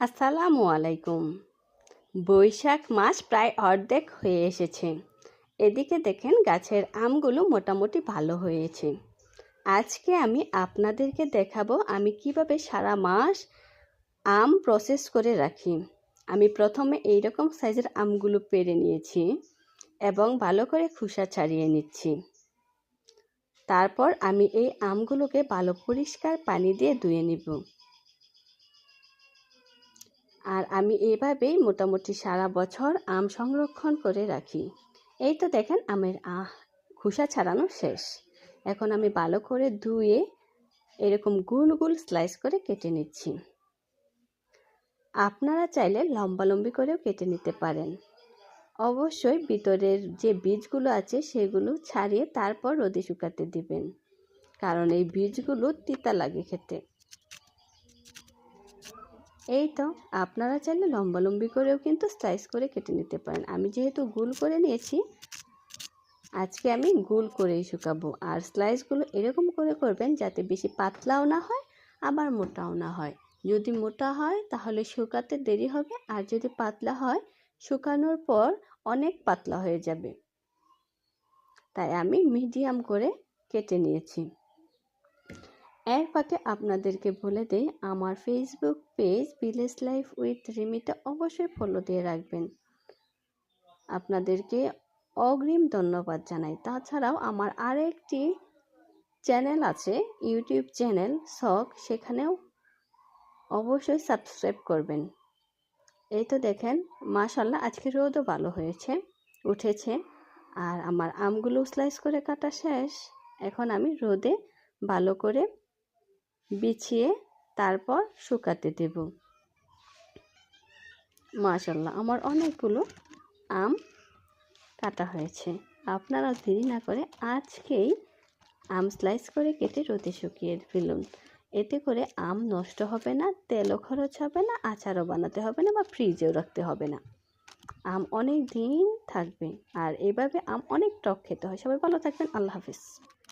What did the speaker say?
আসসালামু আলাইকুম। বৈশাখ মাস প্রায় অর্ধেক হয়ে এসেছে। এদিকে দেখেন গাছের আমগুলো মোটামুটি ভালো হয়েছে। আজকে আমি আপনাদেরকে দেখাবো আমি কীভাবে সারা মাস আম প্রসেস করে রাখি। আমি প্রথমে এই রকম সাইজের আমগুলো পেরে নিয়েছি এবং ভালো করে খোসা ছাড়িয়ে নিচ্ছি। তারপর আমি এই আমগুলোকে ভালো পরিষ্কার পানি দিয়ে ধুয়ে নিব। আর আমি এইভাবেই মোটামুটি সারা বছর আম সংরক্ষণ করে রাখি। এই তো দেখেন আমের আহ, খোসা ছাড়ানো শেষ। এখন আমি ভালো করে ধুয়ে এরকম গুল গুল স্লাইস করে কেটে নিচ্ছি। আপনারা চাইলে লম্বালম্বি করেও কেটে নিতে পারেন। অবশ্যই ভিতরের যে বীজগুলো আছে সেগুলো ছাড়িয়ে তারপর রোদে শুকাতে দিবেন। কারণ এই বীজগুলো তিতা লাগে খেতে। এই তো, আপনারা চাইলে লম্বালম্বি করেও কিন্তু স্লাইস করে কেটে নিতে পারেন। আমি যেহেতু গুল করে নিয়েছি, আজকে আমি গুল করেই শুকাবো। আর স্লাইসগুলো এরকম করে করবেন যাতে বেশি পাতলাও না হয়, আবার মোটাও না হয়। যদি মোটা হয়, তাহলে শুকাতে দেরি হবে। আর যদি পাতলা হয়, শুকানোর পর অনেক পাতলা হয়ে যাবে। তাই আমি মিডিয়াম করে কেটে নিয়েছি। এর ফাঁকে আপনাদেরকে বলে দেই, আমার Facebook page village life with রিমিতে অবশ্যই ফলো দিয়ে রাখবেন। আপনাদেরকে অগ্রিম ধন্যবাদ জানাই। তাছাড়াও আমার আরেকটি চ্যানেল আছে ইউটিউব চ্যানেল শখ সেখানেও অবশ্যই সাবস্ক্রাইব করবেন। এই তো দেখেন মাশাল্লাহ আজকে রোদও ভালো হয়েছে, উঠেছে, আর আমার আমগুলো স্লাইস করে কাটা শেষ। এখন আমি রোদে ভালো করে বিছিয়ে তারপর শুকাতে দেব। মাশাল্লাহ আমার অনেকগুলো আম কাটা হয়েছে। আপনারা দেরি না করে আজকেই আম স্লাইস করে কেটে রোদে শুকিয়ে ফেলুন। এতে করে আম নষ্ট হবে না, তেলও খরচ হবে না, আচারও বানাতে হবে না বা ফ্রিজেও রাখতে হবে না। আম অনেক দিন থাকবে, আর এভাবে আম অনেক টক খেতে হয়। সবাই ভালো থাকবেন, আল্লাহ হাফিজ।